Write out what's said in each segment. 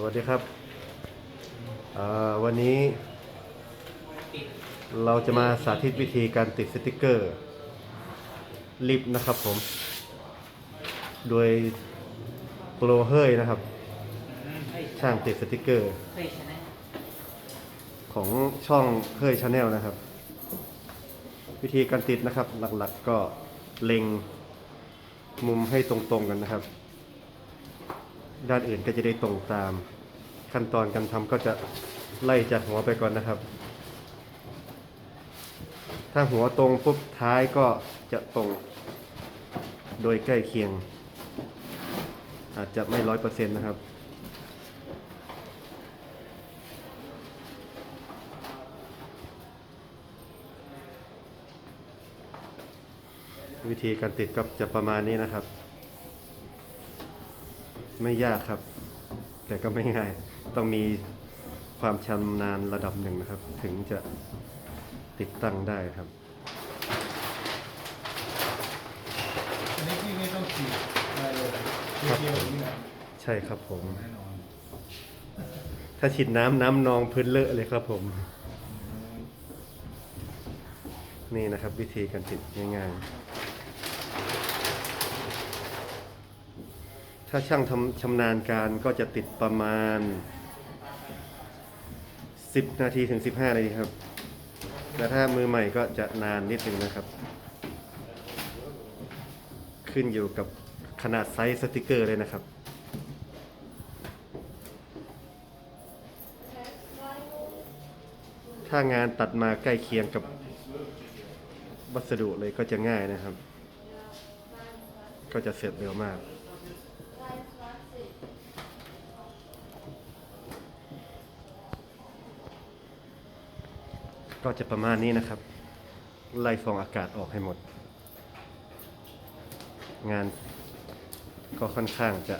สวัสดีครับวันนี้เราจะมาสาธิตวิธีการติดสติกเกอร์ลิฟต์นะครับผม โดยโปรเฮยนะครับ ช่างติดสติกเกอร์ ของช่องเฮยชาแนลนะครับ วิธีการติดนะครับหลักๆก็เล็งมุมให้ตรงๆกันนะครับ ด้านอื่นก็จะได้ตรงตาม ขั้นตอนการทำก็จะไล่จากหัวไปก่อนนะครับ ถ้าหัวตรงปุ๊บท้ายก็จะตรง โดยใกล้เคียง อาจจะไม่ร้อยเปอร์เซ็นต์นะครับวิธีการติดก็จะประมาณนี้นะครับ ไม่ยากครับ แต่ก็ไม่ง่าย ต้องมีความชำนาญระดับหนึ่งนะครับ ถึงจะติดตั้งได้ครับอันนี้พี่ไม่ต้องฉีดอะไรเลยทีครับเดียวนี่แหละใช่ครับผม แน่นอนถ้าฉีดน้ำน้ำนองพื้นเลอะเลยครับผม นี่นะครับวิธีการติดง่ายๆ ถ้าช่างทำชำนาญการก็จะติดประมาณ 10 นาทีถึง 15 นาทีครับ แต่ถ้ามือใหม่ก็จะนานนิดนึงนะครับ ขึ้นอยู่กับขนาดไซส์สติกเกอร์เลยนะครับถ้างานตัดมาใกล้เคียงกับวัสดุเลยก็จะง่ายนะครับ ก็จะเสร็จเร็วมาก ก็จะประมาณนี้นะครับ ไล่ฟองอากาศออกให้หมด งานก็ค่อนข้างจะ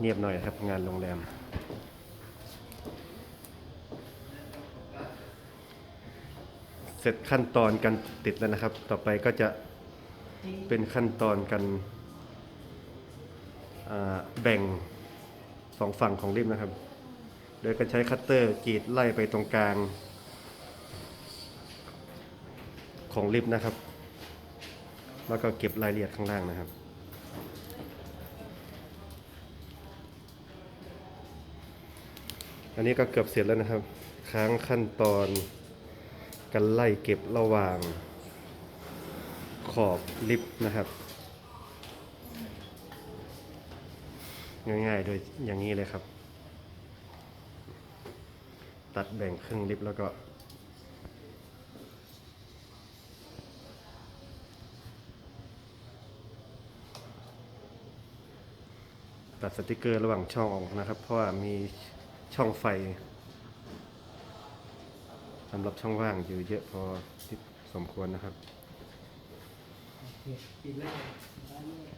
เงียบหน่อยครับงานโรงแรม เสร็จขั้นตอนการติดแล้วนะครับ ต่อไปก็จะเป็นขั้นตอนการแบ่งสองฝั่งของริมนะครับ โดยการใช้คัตเตอร์กรีดไล่ไปตรงกลาง ของลิฟต์นะครับ แล้วก็เก็บรายละเอียดข้างล่างนะครับ อันนี้ก็เกือบเสร็จแล้วนะครับ ค้างขั้นตอนการไล่เก็บระหว่างขอบลิฟต์นะครับ ง่ายๆ โดยอย่างนี้เลยครับ ตัดแบ่งครึ่งลิฟต์แล้วก็ ตัดสติกเกอร์ระหว่างช่องออกนะครับ เพราะว่ามีช่องไฟสำหรับช่องว่างอยู่เยอะพอที่สมควรนะครับ ปิดเลย